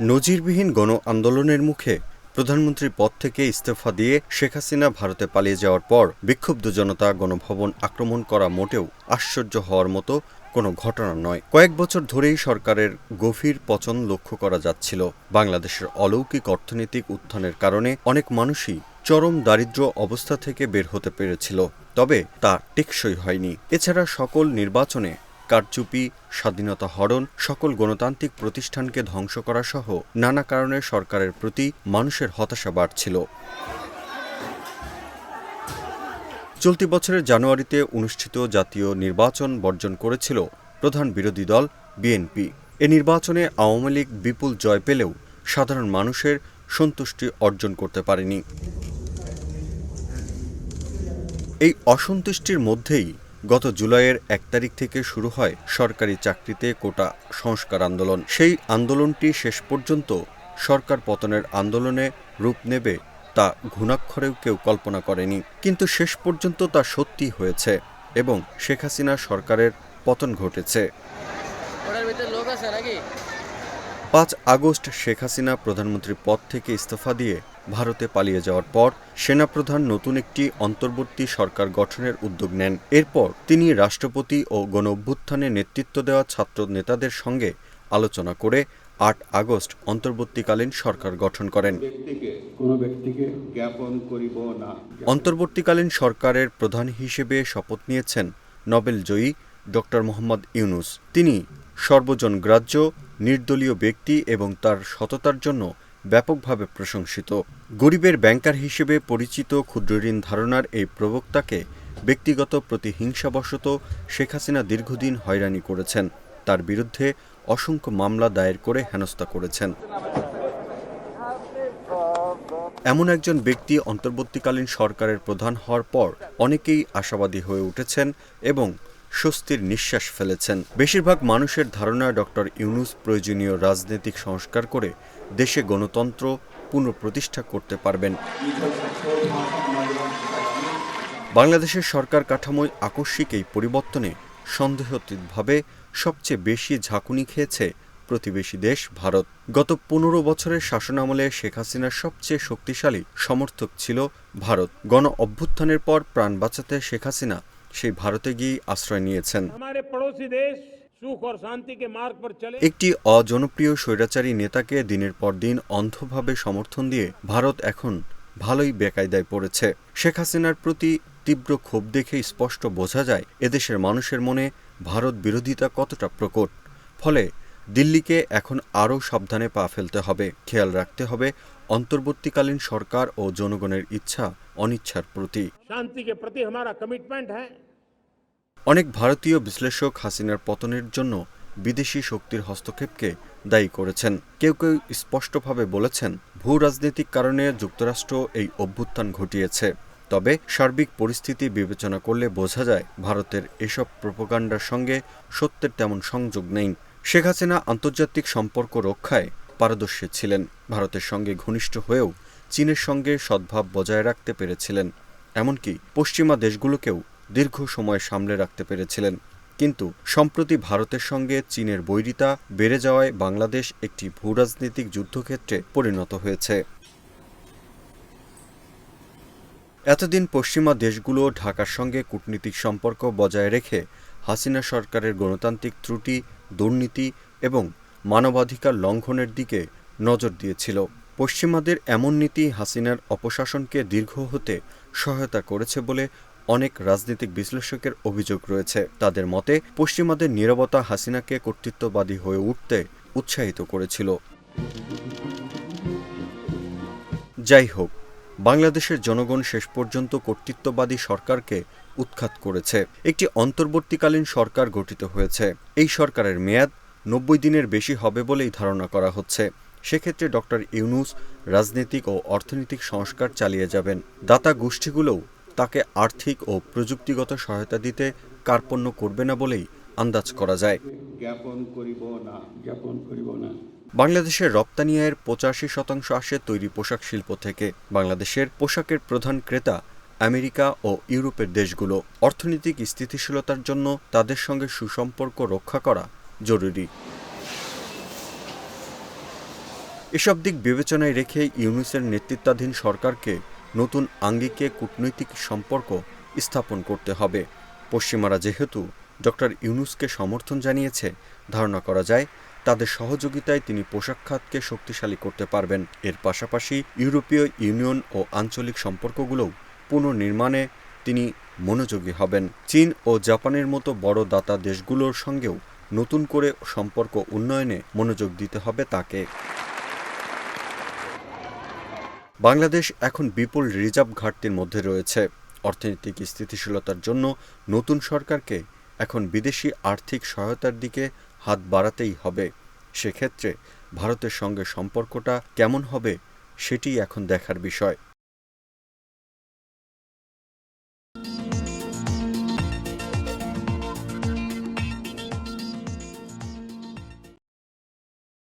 নজিরবিহীন গণ আন্দোলনের মুখে প্রধানমন্ত্রীর পদ থেকে ইস্তফা দিয়ে শেখ হাসিনা ভারতে পালিয়ে যাওয়ার পর বিক্ষুব্ধ জনতা গণভবন আক্রমণ করা মোটেও আশ্চর্য হওয়ার মতো কোনো ঘটনা নয়। কয়েক বছর ধরেই সরকারের গভীর পচন লক্ষ্য করা যাচ্ছিল। বাংলাদেশের অলৌকিক অর্থনৈতিক উত্থানের কারণে অনেক মানুষই চরম দারিদ্র্য অবস্থা থেকে বের হতে পেরেছিল, তবে তা টেকসই হয়নি। এছাড়া সকল নির্বাচনে কারচুপি, স্বাধীনতা হরণ, সকল গণতান্ত্রিক প্রতিষ্ঠানকে ধ্বংস করা সহ নানা কারণে সরকারের প্রতি মানুষের হতাশা বাড়ছিল। চলতি বছরের জানুয়ারিতে অনুষ্ঠিত জাতীয় নির্বাচন বর্জন করেছিল প্রধান বিরোধী দল বিএনপি। এ নির্বাচনে আওয়ামী লীগ বিপুল জয় পেলেও সাধারণ মানুষের সন্তুষ্টি অর্জন করতে পারেনি। এই অসন্তুষ্টির মধ্যেই গত জুলাইয়ের এক তারিখ থেকে শুরু হয় সরকারি চাকরিতে কোটা সংস্কার আন্দোলন। সেই আন্দোলনটি শেষ পর্যন্ত সরকার পতনের আন্দোলনে রূপ নেবে তা ঘুণাক্ষরেও কেউ কল্পনা করেনি। কিন্তু শেষ পর্যন্ত তা সত্যি হয়েছে এবং শেখ হাসিনা সরকারের পতন ঘটেছে। পাঁচ আগস্ট শেখ হাসিনা প্রধানমন্ত্রীর পদ থেকে ইস্তফা দিয়ে ভারতে পালিয়ে যাওয়ার পর সেনাপ্রধান নতুন একটি অন্তর্বর্তী সরকার গঠনের উদ্যোগ নেন। এরপর তিনি রাষ্ট্রপতি ও গণ অভ্যুত্থানে নেতৃত্ব দেওয়া ছাত্র নেতাদের সঙ্গে আলোচনা করে আট আগস্ট অন্তর্বর্তীকালীন সরকার গঠন করেন। অন্তর্বর্তীকালীন সরকারের প্রধান হিসেবে শপথ নিয়েছেন নোবেল জয়ী ডক্টর মোহাম্মদ ইউনুস। তিনি সর্বজনগ্রাহ্য নির্দলীয় ব্যক্তি এবং তার সততার জন্য ব্যাপকভাবে প্রশংসিত। গরিবের ব্যাংকার হিসেবে পরিচিত ক্ষুদ্রঋণ ধারণার এই প্রবক্তাকে ব্যক্তিগত প্রতিহিংসাবশত শেখ হাসিনা দীর্ঘদিন হয়রানি করেছেন। তার বিরুদ্ধে অসংখ্য মামলা দায়ের করে হেনস্থা করেছেন। এমন একজন ব্যক্তি অন্তর্বর্তীকালীন সরকারের প্রধান হওয়ার পর অনেকেই আশাবাদী হয়ে উঠেছেন এবং স্বস্তির নিঃশ্বাস ফেলেছেন। বেশিরভাগ মানুষের ধারণা ডক্টর ইউনুস প্রয়োজনীয় রাজনৈতিক সংস্কার করে দেশে গণতন্ত্র পুনঃপ্রতিষ্ঠা করতে পারবেন। বাংলাদেশের সরকার কাঠামোয় আকস্মিক এই পরিবর্তনে সন্দেহতীতভাবে সবচেয়ে বেশি ঝাঁকুনি খেয়েছে প্রতিবেশী দেশ ভারত। গত পনেরো বছরের শাসনামলে শেখ হাসিনার সবচেয়ে শক্তিশালী সমর্থক ছিল ভারত। গণ অভ্যুত্থানের পর প্রাণ বাঁচাতে শেখ হাসিনা সেই ভারতে গিয়ে আশ্রয় নিয়েছেন। একটি অজনপ্রিয় স্বৈরাচারী নেতাকে দিনের পর দিন অন্ধভাবে সমর্থন দিয়ে ভারত এখন ভালোই বেকায়দায় পড়েছে। শেখ হাসিনার প্রতি তীব্র ক্ষোভ দেখে স্পষ্ট বোঝা যায় এদেশের মানুষের মনে ভারত বিরোধিতা কতটা প্রকট। ফলে দিল্লিকে এখন আরও সাবধানে পা ফেলতে হবে। খেয়াল রাখতে হবে অন্তর্বর্তীকালীন সরকার ও জনগণের ইচ্ছা অনিচ্ছার প্রতি। অনেক ভারতীয় বিশ্লেষক হাসিনার পতনের জন্য বিদেশি শক্তির হস্তক্ষেপকে দায়ী করেছেন। কেউ কেউ স্পষ্টভাবে বলেছেন ভূ রাজনৈতিক কারণে যুক্তরাষ্ট্র এই অভ্যুত্থান ঘটিয়েছে। তবে সার্বিক পরিস্থিতি বিবেচনা করলে বোঝা যায় ভারতের এসব প্রপোকাণ্ডার সঙ্গে সত্যের তেমন সংযোগ নেই। শেখ হাসিনা আন্তর্জাতিক সম্পর্ক রক্ষায় পারদর্শী ছিলেন। ভারতের সঙ্গে ঘনিষ্ঠ হয়েও চীনের সঙ্গে সদ্ভাব বজায় রাখতে পেরেছিলেন। এমনকি পশ্চিমা দেশগুলোকেও দীর্ঘ সময় সামলে রাখতে পেরেছিলেন। কিন্তু সম্প্রতি ভারতের সঙ্গে চীনের বৈরিতা বেড়ে যাওয়ায় বাংলাদেশ একটি ভূরাজনৈতিক যুদ্ধক্ষেত্রে পরিণত হয়েছে। এতদিন পশ্চিমা দেশগুলো ঢাকার সঙ্গে কূটনীতিক সম্পর্ক বজায় রেখে হাসিনা সরকারের গণতান্ত্রিক ত্রুটি দুর্নীতি এবং মানবাধিকার লঙ্ঘনের দিকে নজর দিয়েছিল। পশ্চিমাদের এমন নীতি হাসিনার অপশাসনকে দীর্ঘ হতে সহায়তা করেছে বলে অনেক রাজনৈতিক বিশ্লেষকের অভিযোগ রয়েছে। তাদের মতে, পশ্চিমাদের নীরবতা হাসিনাকে কর্তৃত্ববাদী হয়ে উঠতে উৎসাহিত করেছিল। যাই হোক বাংলাদেশের জনগণ শেষ পর্যন্ত কর্তৃত্ববাদী সরকারকে উৎখাত করেছে। একটি অন্তর্বর্তীকালীন সরকার গঠিত হয়েছে। এই সরকারের মেয়াদ নব্বই দিনের বেশি হবে বলেই ধারণা করা হচ্ছে। সেক্ষেত্রে ডক্টর ইউনুস রাজনৈতিক ও অর্থনৈতিক সংস্কার চালিয়ে যাবেন। দাতা গোষ্ঠীগুলোও তাকে আর্থিক ও প্রযুক্তিগত সহায়তা দিতে কার্পণ্য করবে না বলেই আন্দাজ করা যায়। জ্ঞাপন করিব না। জ্ঞাপন করিব না। বাংলাদেশের রপ্তানি আয়ের পঁচাশি শতাংশ আসে তৈরি পোশাক শিল্প থেকে। বাংলাদেশের পোশাকের প্রধান ক্রেতা আমেরিকা ও ইউরোপের দেশগুলো। অর্থনৈতিক স্থিতিশীলতার জন্য তাদের সঙ্গে সুসম্পর্ক রক্ষা করা জরুরি। এসব দিক বিবেচনায় রেখে ইউনুসের নেতৃত্বাধীন সরকারকে নতুন আঙ্গিকে কূটনৈতিক সম্পর্ক স্থাপন করতে হবে। পশ্চিমারা যেহেতু ডক্টর ইউনুসকে সমর্থন জানিয়েছে, ধারণা করা যায় তাদের সহযোগিতায় তিনি পোশাক খাতকে শক্তিশালী করতে পারবেন। এর পাশাপাশি ইউরোপীয় ইউনিয়ন ও আঞ্চলিক সম্পর্কগুলোও পুনর্নির্মাণে তিনি মনোযোগী হবেন। চীন ও জাপানের মতো বড় দাতা দেশগুলোর সঙ্গেও নতুন করে সম্পর্ক উন্নয়নে মনোযোগ দিতে হবে তাকে। বাংলাদেশ এখন বিপুল রিজার্ভ ঘাটতির মধ্যে রয়েছে। অর্থনৈতিক স্থিতিশীলতার জন্য নতুন সরকারকে এখন বিদেশি আর্থিক সহায়তার দিকে হাত বাড়াতেই হবে। সেক্ষেত্রে ভারতের সঙ্গে সম্পর্কটা কেমন হবে সেটি এখন দেখার বিষয়।